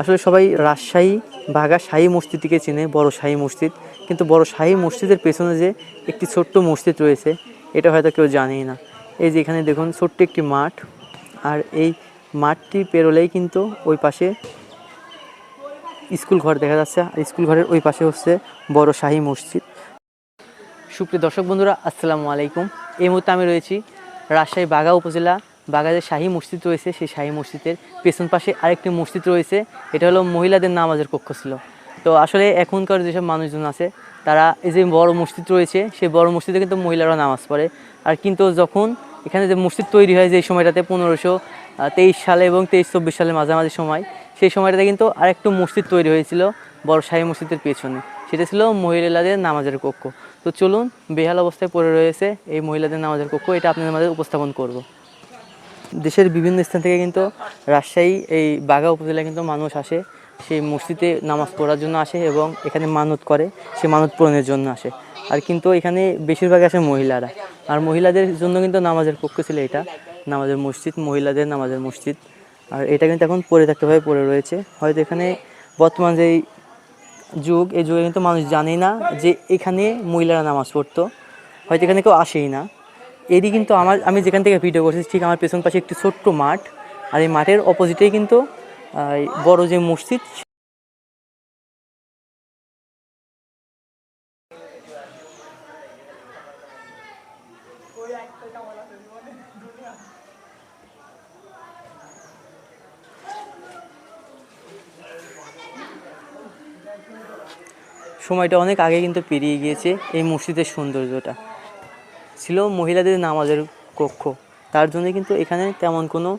আসলে সবাই রাজশাহী বাঘা শাহী মসজিদটিকে চেনে, বড় শাহী মসজিদ। কিন্তু বড় শাহী মসজিদের পেছনে যে একটি ছোট্ট মসজিদ রয়েছে, এটা হয়তো কেউ জানেই না। এই যে এখানে দেখুন, ছোট্ট একটি মাঠ। আর এই মাঠটি পেরোলেই কিন্তু ওই পাশে স্কুল ঘর দেখা যাচ্ছে। আর স্কুল ঘরের ওই পাশে হচ্ছে বড় শাহী মসজিদ। সুপ্রিয় দর্শক বন্ধুরা, আসসালামু আলাইকুম। এই মুহূর্তে আমি রয়েছি রাজশাহী বাগা উপজেলা বাগা যে শাহী মসজিদ রয়েছে, সেই শাহী মসজিদের পেছন পাশে আরেকটি মসজিদ রয়েছে, এটা হলো মহিলাদের নামাজের কক্ষ ছিল। তো আসলে এখনকার যেসব মানুষজন আছে, তারা এই যে বড় মসজিদ রয়েছে, সেই বড় মসজিদে কিন্তু মহিলারা নামাজ পড়ে। আর কিন্তু যখন এখানে যে মসজিদ তৈরি হয় যে সময়টাতে পনেরোশো তেইশ সালে এবং তেইশ চব্বিশ সালের মাঝামাঝি সময়, সেই সময়টাতে কিন্তু আরেকটু মসজিদ তৈরি হয়েছিল, বড় শাহী মসজিদের পেছনে। সেটা ছিল মহিলাদের নামাজের কক্ষ। তো চলুন, বেহাল অবস্থায় পড়ে রয়েছে এই মহিলাদের নামাজের কক্ষ, এটা আপনাদের মাঝে উপস্থাপন করব। দেশের বিভিন্ন স্থান থেকে কিন্তু রাজশাহী, এই বাঘা উপজেলায় কিন্তু মানুষ আসে। সেই মসজিদে নামাজ পড়ার জন্য আসে এবং এখানে মানত করে, সে মানত পূরণের জন্য আসে। আর কিন্তু এখানে বেশিরভাগ আসে মহিলারা। আর মহিলাদের জন্য কিন্তু নামাজের পক্ষ ছিল এটা, নামাজের মসজিদ, মহিলাদের নামাজের মসজিদ। আর এটা কিন্তু এখন পরিত্যক্তভাবে পড়ে রয়েছে। হয়তো এখানে বর্তমান যেই যুগ, এই যুগে কিন্তু মানুষ জানেই না যে এখানে মহিলারা নামাজ পড়তো। হয়তো এখানে কেউ আসেই না। এরই কিন্তু আমার, আমি যেখান থেকে ভিডিও করছি, ঠিক আমার পেছন পাশে একটি ছোট্ট মাঠ। আর এই মাঠের অপোজিটেই কিন্তু বড় যে মসজিদ, সময়টা অনেক আগে কিন্তু পেরিয়ে গিয়েছে এই মসজিদের সৌন্দর্যটা। ছিল মহিলাদের নামাজের কক্ষ। তার জন্য কিন্তু এখানে তেমন কোনো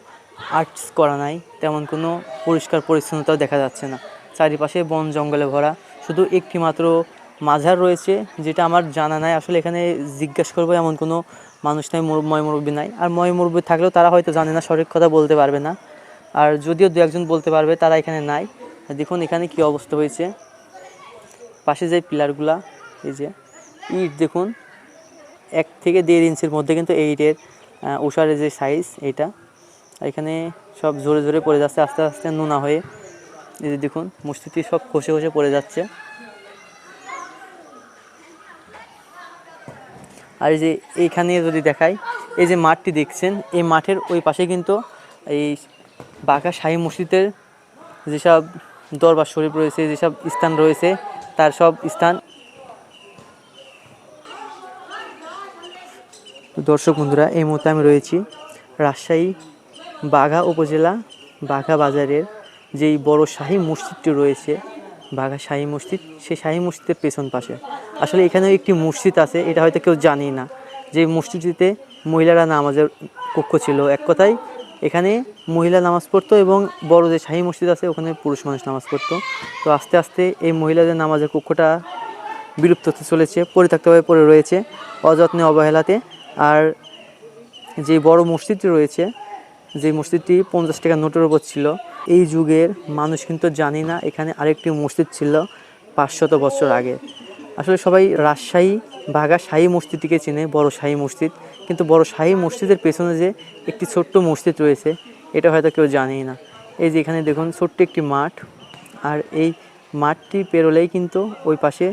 আর্টস করা নাই, তেমন কোনো পরিষ্কার পরিচ্ছন্নতাও দেখা যাচ্ছে না। চারিপাশে বন জঙ্গলে ভরা, শুধু একটি মাত্র মাঝার রয়েছে, যেটা আমার জানা নাই। আসলে এখানে জিজ্ঞাসা করব এমন কোনো মানুষ নাই মুর- ময় মুরব্বী নাই। আর ময় মুরব্বী থাকলেও তারা হয়তো জানে না, সঠিক কথা বলতে পারবে না। আর যদিও দু একজন বলতে পারবে, তারা এখানে নাই। দেখুন এখানে কি অবস্থা হয়েছে। পাশে যে পিলারগুলা, এই যে, ইট দেখুন। এক থেকে দেড় ইঞ্চির মধ্যে কিন্তু এইটের উষারের যে সাইজ আর এখানে সব জোরে জোরে পড়ে যাচ্ছে, আস্তে আস্তে নোনা হয়ে। এই যে দেখুন মসজিদটি সব খসে খসে পড়ে যাচ্ছে। আর এই যে এইখানে যদি দেখাই, এই যে মাঠটি দেখছেন, এই মাঠের ওই পাশে কিন্তু এই বাঁকা শাহী মসজিদের যেসব দরবার শরীফ রয়েছে, যেসব স্থান রয়েছে, তার সব স্থান দর্শক বন্ধুরা, এই মুহূর্তে আমি রয়েছি রাজশাহী বাঘা উপজেলা, বাঘা বাজারের যেই বড় শাহী মসজিদটি রয়েছে, বাঘা শাহী মসজিদ, সেই শাহী মসজিদের পেছন পাশে। আসলে এখানেও একটি মসজিদ আছে, এটা হয়তো কেউ জানেই না। যে মসজিদটিতে মহিলারা নামাজের কক্ষ ছিল। এক কথায়, এখানে মহিলা নামাজ পড়তো এবং বড় যে শাহী মসজিদ আছে, ওখানে পুরুষ মানুষ নামাজ পড়তো। তো আস্তে আস্তে এই মহিলাদের নামাজের কক্ষটা বিলুপ্ত হতে চলেছে, পরিত্যক্তভাবে পড়ে রয়েছে। অযত্নে, অবহেলাতে আর যে বড় মসজিদটি রয়েছে, যে মসজিদটি পঞ্চাশ টাকা নোটের ওপর ছিল, এই যুগের মানুষ কিন্তু জানি না এখানে আরেকটি মসজিদ ছিল পাঁচশত বছর আগে। আসলে সবাই রাজশাহী বাঘা শাহী মসজিদটিকে চেনে, বড় শাহী মসজিদ। কিন্তু বড় শাহী মসজিদের পেছনে যে একটি ছোট্ট মসজিদ রয়েছে, এটা হয়তো কেউ জানেই না। এই যে এখানে দেখুন, ছোট্ট একটি মাঠ। আর এই মাঠটি পেরোলেই কিন্তু ওই পাশে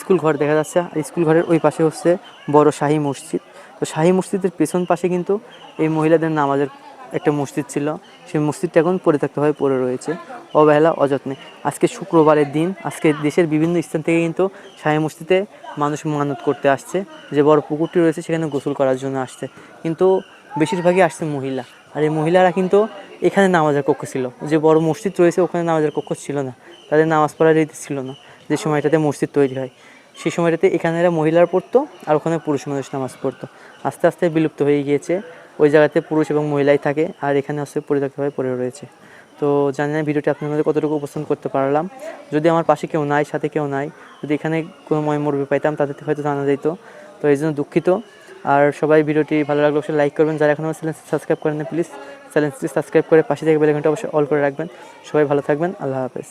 স্কুল ঘর দেখা যাচ্ছে। আর স্কুল ঘরের ওই পাশে হচ্ছে বড় শাহী মসজিদ। তো শাহী মসজিদের পেছন পাশে কিন্তু এই মহিলাদের নামাজের একটা মসজিদ ছিল। সেই মসজিদটা এখন পরিত্যক্তভাবে পড়ে রয়েছে। অবহেলা, অযত্নে। আজকে শুক্রবারের দিন, আজকে দেশের বিভিন্ন স্থান থেকে কিন্তু শাহী মসজিদে মানুষ মানত করতে আসছে। যে বড় পুকুরটি রয়েছে, সেখানে গোসল করার জন্য আসছে। কিন্তু বেশিরভাগই আসছে মহিলা। আর এই মহিলারা কিন্তু এখানে নামাজের কক্ষ ছিল। যে বড় মসজিদ রয়েছে, ওখানে নামাজের কক্ষ ছিল না। তাদের নামাজ পড়ার রীতি ছিল না। যে সময়টাতে মসজিদ তৈরি হয়, সেই সময়টাতে এখানে এরা মহিলারা পড়তো আর ওখানে পুরুষ মানুষ নামাজ পড়তো। আস্তে আস্তে বিলুপ্ত হয়ে গিয়েছে, ওই জায়গাতে পুরুষ এবং মহিলাই থাকে আর এখানে হচ্ছে পরিত্যক্তভাবে পড়ে রয়েছে। তো জানি না ভিডিওটি আপনার মধ্যে কতটুকু উপস্থাপন করতে পারলাম। যদি আমার পাশে কেউ নাই, সাথে কেউ নাই, যদি এখানে কোনো ময় পাইতাম, তাদের হয়তো জানা যেত। তো এই জন্য দুঃখিত। আর সবাই ভিডিওটি ভালো লাগলে অবশ্যই লাইক করবেন। যারা এখন আমার চ্যানেল সাবস্ক্রাইব করেন না প্লিজ চ্যানেলটি সাবস্ক্রাইব করে পাশে থেকে বেলাঘন্টা অবশ্যই অল করে রাখবেন। সবাই ভালো থাকবেন। আল্লাহ হাফেজ।